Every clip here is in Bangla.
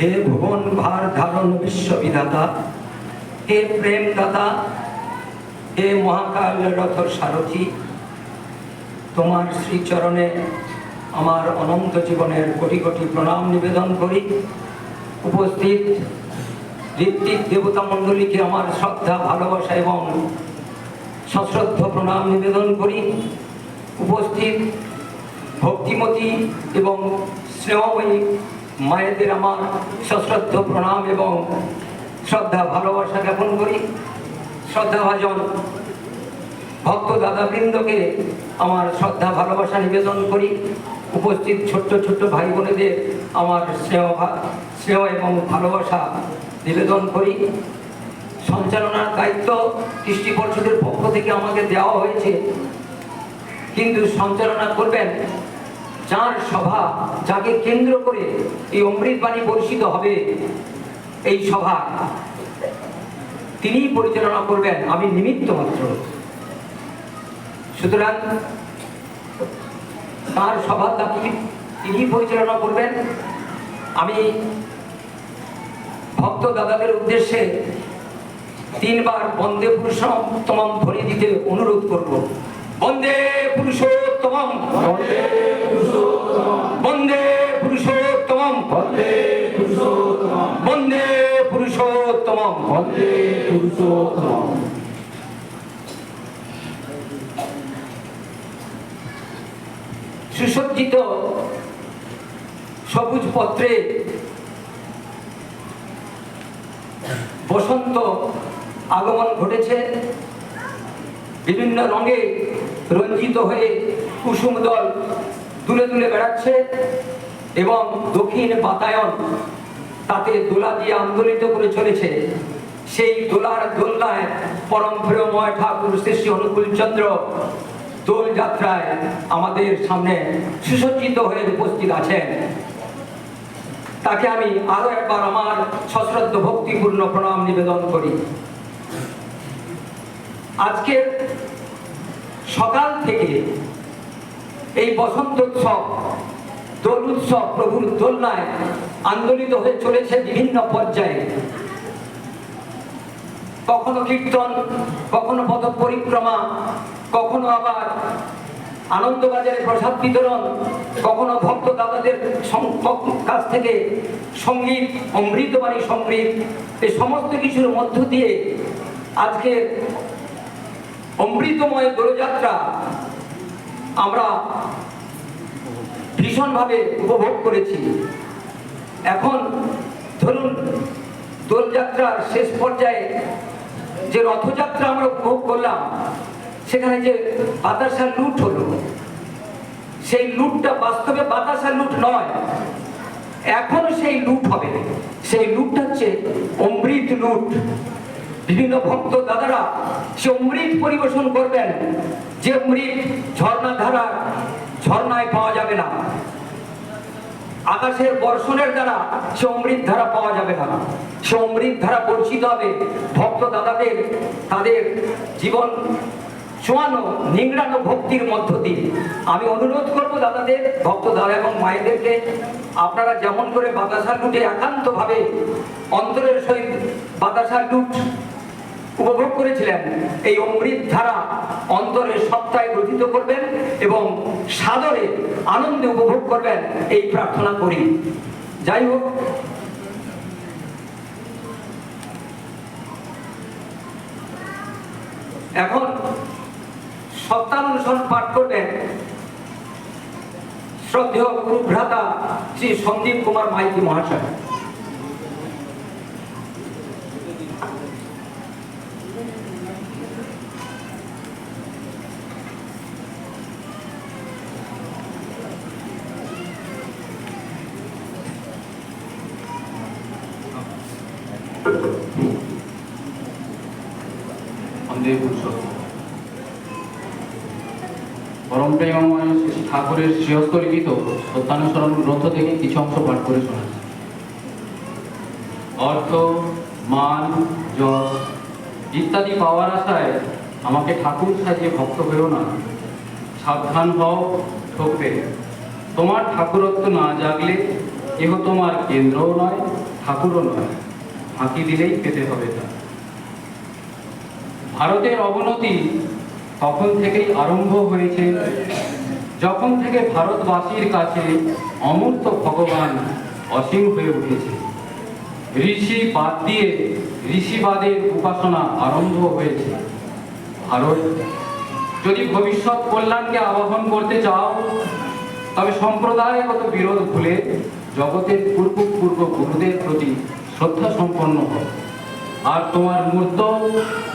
হে ভুবন ভার ধারণ বিশ্ববিধাতা, হে প্রেম দাতা হে মহাকাল রথ সারথী, তোমার শ্রীচরণে আমার অনন্ত জীবনের কোটি কোটি প্রণাম নিবেদন করি। উপস্থিত ঋত্বিক দেবতা মণ্ডলীকে আমার শ্রদ্ধা, ভালোবাসা এবং সশ্রদ্ধ প্রণাম নিবেদন করি। উপস্থিত ভক্তিমতী এবং স্নেহময়ী মায়েদের আমার সশ্রদ্ধ প্রণাম এবং শ্রদ্ধা ভালোবাসা জ্ঞাপন করি। শ্রদ্ধাভাজন ভক্ত দাদাবৃন্দকে আমার শ্রদ্ধা ভালোবাসা নিবেদন করি। উপস্থিত ছোট্ট ছোট্ট ভাই বোনেদের আমার স্নেহ স্নেহ এবং ভালোবাসা নিবেদন করি। সঞ্চালনার দায়িত্ব কৃষ্টি পর্ষদের পক্ষ থেকে আমাকে দেওয়া হয়েছে। কিন্তু সঞ্চালনা করবেন যার সভা যাকে কেন্দ্র করে এই অমৃতবাণী বর্ষিত হবে, এই সভা, তিনিই পরিচালনা করবেন, আমি নিমিত্ত মাত্র। সুতরাং তার সভা তাকে তিনি পরিচালনা করবেন। আমি ভক্ত দাদাদের উদ্দেশ্যে তিনবার বন্দে পুরুষোত্তম ধ্বনি দিতে অনুরোধ করব। বন্দে পুরুষোত্তম বন্দে পুরুষোত্তম বন্দে পুরুষোত্তম বন্দে পুরুষোত্তম সুসজ্জিত সবুজ পত্রে বসন্ত আগমন ঘটেছে। বিভিন্ন রঙে রঞ্জিত হয়ে কুসুম দল দুলে দুলে বেড়াচ্ছে। এবং দক্ষিণ বাতায়ন তাতে দোলা দিয়ে আন্দোলিত করে চলেছে। সেই দোলার দোলনায় পরম প্রিয়ময় ঠাকুর শ্রী অনুকূল চন্দ্র দোল যাত্রায় আমাদের সামনে সুসজ্জিত হয়ে উপস্থিত আছেন। তাকে আমি আরও একবার আমার সশ্রদ্ধ ভক্তিপূর্ণ প্রণাম নিবেদন করি। আজকের সকাল থেকে এই বসন্ত উৎসব দোল উৎসব প্রভুর দোলনায় আন্দোলিত হয়ে চলেছে বিভিন্ন পর্যায়ে। কখনো কীর্তন, কখনো পথ পরিক্রমা কখনো আবার আনন্দবাজারে প্রসাদ বিতরণ, কখনো ভক্ত দাদাদের কাছ থেকে সংগীত অমৃতবাণী সংগীত এই সমস্ত কিছুর মধ্য দিয়ে আজকে অমৃতময় দোলযাত্রা আমরা ভীষণভাবে উপভোগ করেছি। এখন ধরুন, দোলযাত্রার শেষ পর্যায়ে যে রথযাত্রা আমরা উপভোগ করলাম, সেখানে যে বাতাসা লুট হলো, সেই লুটটা বাস্তবে বাতাসা লুট নয়, এখন সেই লুট হবে। সেই লুটটা হচ্ছে অমৃত লুট। বিভিন্ন ভক্ত দাদারা সে অমৃত পরিবেশন করবেন। যে অমৃত ঝর্ণা ধারা ঝর্ণায় যাবে না। আকাশের বর্ষণের দ্বারা সে অমৃত ধারা পাওয়া যাবে না। সে অমৃত ধারা বর্ষিত হবে। ভক্ত দাদাদের, তাদের জীবন চোয়ানো নিংড়ানো ভক্তির মধ্য দিয়ে। আমি অনুরোধ করব দাদাদের, ভক্ত দাদা এবং মায়েদেরকে, আপনারা যেমন করে বাতাসা লুটে একান্তভাবে অন্তরের সহিত বাতাসা লুট উপভোগ করেছিলেন, এই অমৃত ধারা অন্তরে সপ্তাহে গ্রথিত করবেন এবং সাদরে আনন্দে উপভোগ করবেন, এই প্রার্থনা করি। যাই হোক, এখন সপ্তাহানুসরণ পাঠ করবেন। শ্রদ্ধেয় গুরু ভ্রাতা শ্রী সন্দীপ কুমার মাইতি মহাশয়। পুরুষোত্তম পরম ঠাকুরের সত্যানুসরণ গ্রন্থ থেকে কিছু অংশ পাঠ করে অর্থ, মান, যশ ইত্যাদি পাওয়ার আশায় আমাকে ঠাকুর সাজিয়ে ভক্ত হয়েও না। সাবধান হও ঠকবে তোমার ঠাকুরত্ব না জাগলে এহ তোমার কেন্দ্রও নয়, ঠাকুরও নয়। ফাঁকি দিলেই পেতে হবে তা। ভারতের অবনতি তখন থেকেই আরম্ভ হয়েছে। যখন থেকে ভারতবাসীর কাছে অমূর্ত ভগবান অসীম হয়ে উঠেছে। ঋষি বাদ দিয়ে ঋষিবাদের উপাসনা আরম্ভ হয়েছে। ভারত, যদি ভবিষ্যৎ কল্যাণকে আবাহন করতে চাও, তবে সম্প্রদায়গত বিরোধ ভুলে জগতের পূর্ব পূর্ব গুরুদের প্রতি শ্রদ্ধা সম্পন্ন হোক আর তোমার মূর্ত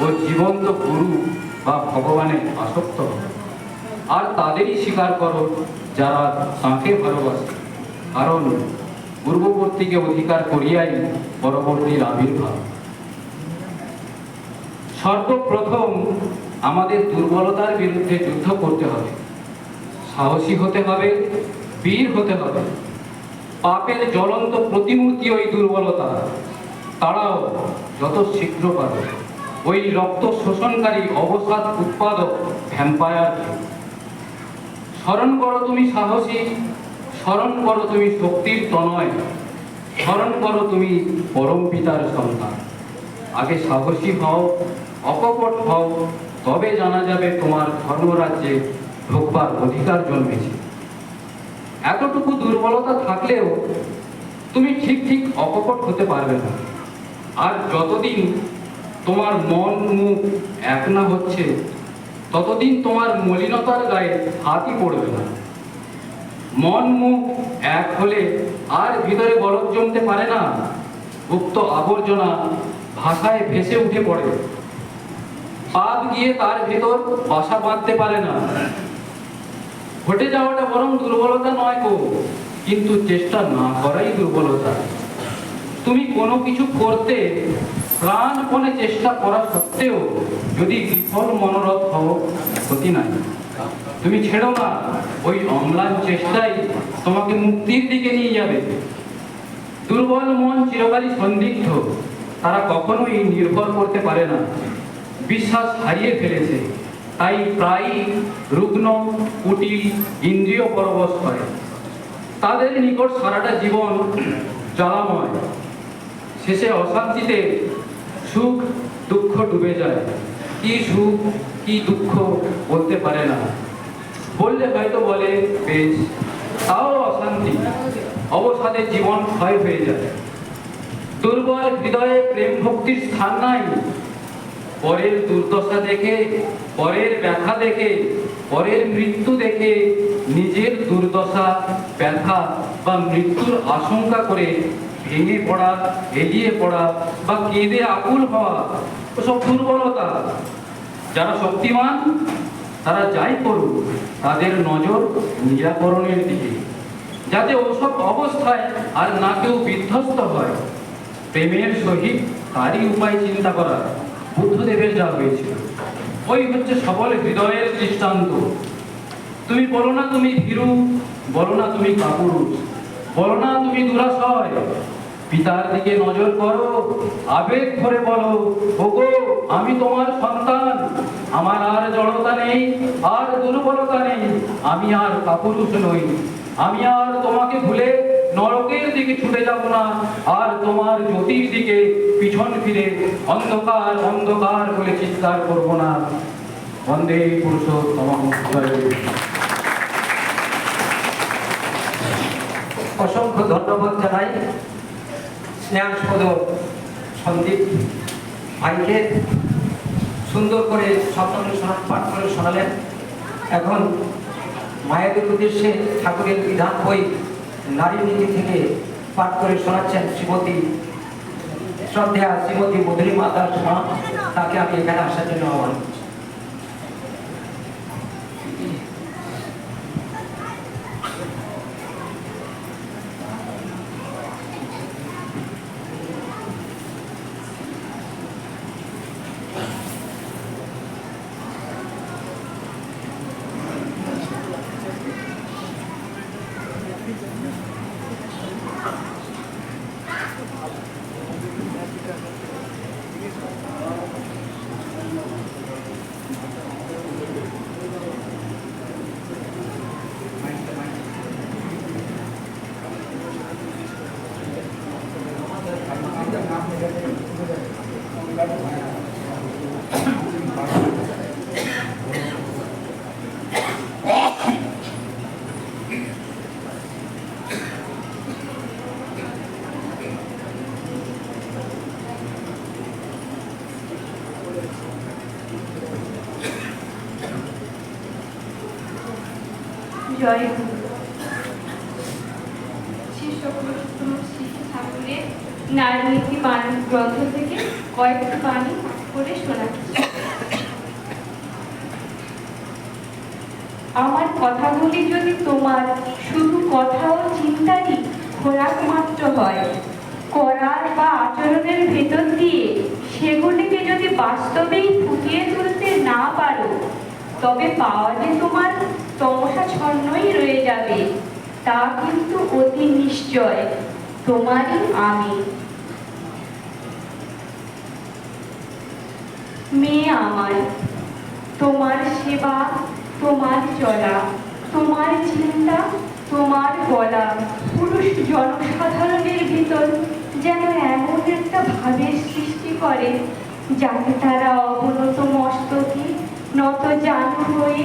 ও জীবন্ত গুরু বা ভগবানের আসক্ত হও আর তাদেরই স্বীকার করো যারা তাঁকে ভালোবাসে। কারণ পূর্ববর্তীকে অধিকার করিয়াই পরবর্তীর আবির্ভাব। সর্বপ্রথম আমাদের দুর্বলতার বিরুদ্ধে যুদ্ধ করতে হবে। সাহসী হতে হবে, বীর হতে হবে। পাপের জ্বলন্ত প্রতিমূর্তি ওই দুর্বলতা। তারাও যত শীঘ্র পাবে, ওই রক্ত শোষণকারী অবসাদ উৎপাদক ভ্যাম্পায়ার স্মরণ করো তুমি সাহসী, স্মরণ করো তুমি শক্তির তনয়, স্মরণ করো তুমি পরম পিতার সন্তান। আগে সাহসী হও, অকপট হও, তবে জানা যাবে তোমার ধর্মরাজ্যে ঢোকবার অধিকার জন্মেছে। এতটুকু দুর্বলতা থাকলেও তুমি ঠিক ঠিক অকপট হতে পারবে না। আর যতদিন তোমার মন মুখ এক না হচ্ছে, ততদিন তোমার মলিনতার গায়ে হাতই পড়বে না। মন মুখ এক হলে আর ভিতরে বরফ জমতে পারে না, উক্ত আবর্জনা ভাষায় ভেসে উঠে পড়ে। পাপ গিয়ে তার ভেতর বাসা বাঁধতে পারে না। ঘটে যাওয়াটা বরং দুর্বলতা নয় গো, কিন্তু চেষ্টা না করাই দুর্বলতা। তুমি কোনো কিছু করতে প্রাণপণে চেষ্টা করা সত্ত্বেও যদি বিফল মনোরথ হও, ক্ষতি নাই। তুমি ছেড়ো না, ওই অম্লান চেষ্টাই তোমাকে মুক্তির দিকে নিয়ে যাবে। দুর্বল মন চিরকালই সন্দিগ্ধ, তারা কখনোই নির্ভর করতে পারে না। বিশ্বাস হারিয়ে ফেলেছে, তাই প্রায়ই রুগ্ন, কুটিল, ইন্দ্রিয় পরবশ করে তাদের নিকট সারাটা জীবন জ্বালাময়। শেষে অশান্তিতে সুখ, দুঃখ ডুবে যায়। কি সুখ, কি দুঃখ বলতে পারে না। বললে হয়তো বলে, বেশ, তাও অশান্তি। অবসাদে জীবন ক্ষয় হয়ে যায়। দুর্বল হৃদয়ে প্রেম ভক্তির স্থান নাই। পরের দুর্দশা দেখে, পরের ব্যথা দেখে, পরের মৃত্যু দেখে নিজের দুর্দশা, ব্যথা বা মৃত্যুর আশঙ্কা করে ভেঙে পড়া এগিয়ে পড়া বা কেঁদে আকুল হওয়া, ওসব দুর্বলতা। যারা শক্তিমান, তারা যাই করুক, তাদের নজর নিরাকরণের দিকে। যাতে ওসব অবস্থায় আর না কেউ বিধ্বস্ত হয়। প্রেমের সহিত তারই উপায় চিন্তা করা বুদ্ধদেবের যা হয়েছিল। ওই হচ্ছে সবল হৃদয়ের দৃষ্টান্ত। তুমি বলো না তুমি ভীরু, বলো না তুমি কাপুরুষ, বলো না তুমি দুরাশয়। পিতার দিকে নজর করো, আবেগ ভরে বলো, ওগো, আমি তোমার সন্তান। আমার আর জড়তা নেই, আর দুর্বলতা নেই। আমি আর কাপুরুষ নই। আমি আর তোমাকে ভুলে নরকের দিকে ছুটে যাব না। আর তোমার জ্যোতির দিকে পিছন ফিরে অন্ধকার অন্ধকার বলে চিৎকার করব না। বন্দে পুরুষোত্তম অসংখ্য ধন্যবাদ জানাই। স্নেহাস্পদ সন্দীপ ভাইকে সুন্দর করে শোনা পাঠ করে শোনালেন এখন মায়েদের উদ্দেশ্যে ঠাকুরের বিধান বই নারী নীতি থেকে পাঠ করে শোনাচ্ছেন শ্রীমতী শ্রদ্ধা শ্রীমতী মধুরী মাতার মা। তাকে আমি এখানে আসার জন্য আহ্বান আমার কথাগুলি যদি তোমার শুধু কথা ও চিন্তারই খোরাক মাত্র হয়। করার বা আচরণের ভেতর দিয়ে সেগুলিকে যদি বাস্তবেই ফুটিয়ে তুলতে না পারো, তবে পাওয়াতে তোমার তমসা ছন্নই রয়ে যাবে। তা কিন্তু অতি নিশ্চয়। তোমারই আমি। মেয়ে আমার, তোমার সেবা, তোমার চলা, তোমার চিন্তা, তোমার বলা, পুরুষ জনসাধারণের ভিতর যেন এমন একটা ভাবের সৃষ্টি করে, যাতে তারা অবনত মস্তকে নত জান হয়ে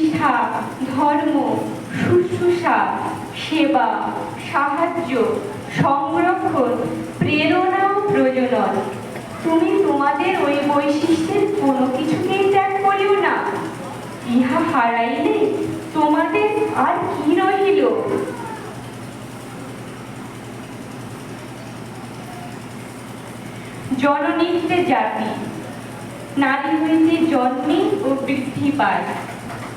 নিষ্ঠা ধর্ম, শুশ্রূষা, সেবা, সাহায্য, সংরক্ষণ, প্রেরণা ও প্রজনন তুমি তোমাদের ওই বৈশিষ্ট্যের কোনো কিছুকেই ত্যাগ করিও না। ইহা হারাইলে তোমাদের আর কি রহিল? জননীতে জাতি নারী হইতে জন্মে ও বৃদ্ধি পায়।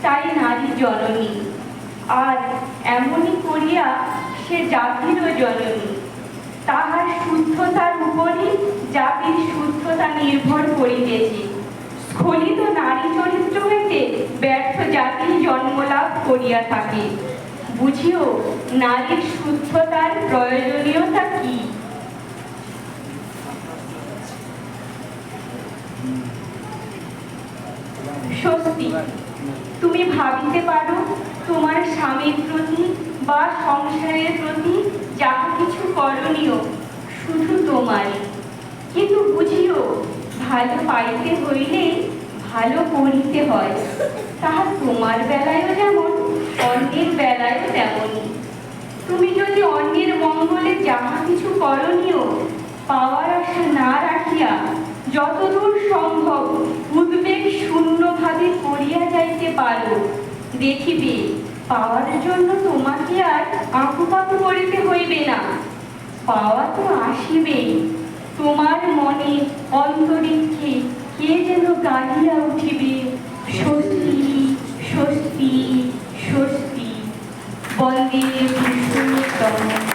তাই নারী জননী। আর এমনই করিয়া সে জাতিরও জননী। তাহার শুদ্ধতার উপরই জাতির শুদ্ধতা নির্ভর করিতেছে। স্খলিত নারী চরিত্র হইতে ব্যর্থ জাতি জন্মলাভ করিয়া থাকে। বুঝিও, নারীর শুদ্ধতার প্রয়োজনীয়তা কি? স্বস্তি। তুমি ভাবিতে পারো, তোমার স্বামীর প্রতি বা সংসারের প্রতি যাহা কিছু করণীয়, শুধু তোমারই। কিন্তু বুঝিও, ভালো পাইতে হইলে ভালো করিতে হয়। তাহা তোমার বেলায়ও যেমন, অন্যের বেলায়ও তেমনই। তুমি যদি অন্যের মঙ্গলে যাহা কিছু করণীয়, পাওয়ার আশা না রাখিয়া যতদূর সম্ভব উদ্বেগ শূন্যভাবে করিয়া যাইতে পারো দেখিবে, পাওয়ার জন্য তোমাকে আর আঁকুপাকু করিতে হইবে না। পাওয়া তো আসিবেই তোমার মনে অন্তরিক্ষে কে যেন গাহিয়া উঠিবে, স্বস্তি স্বস্তি স্বস্তি। বন্দে বিষ্ণুতম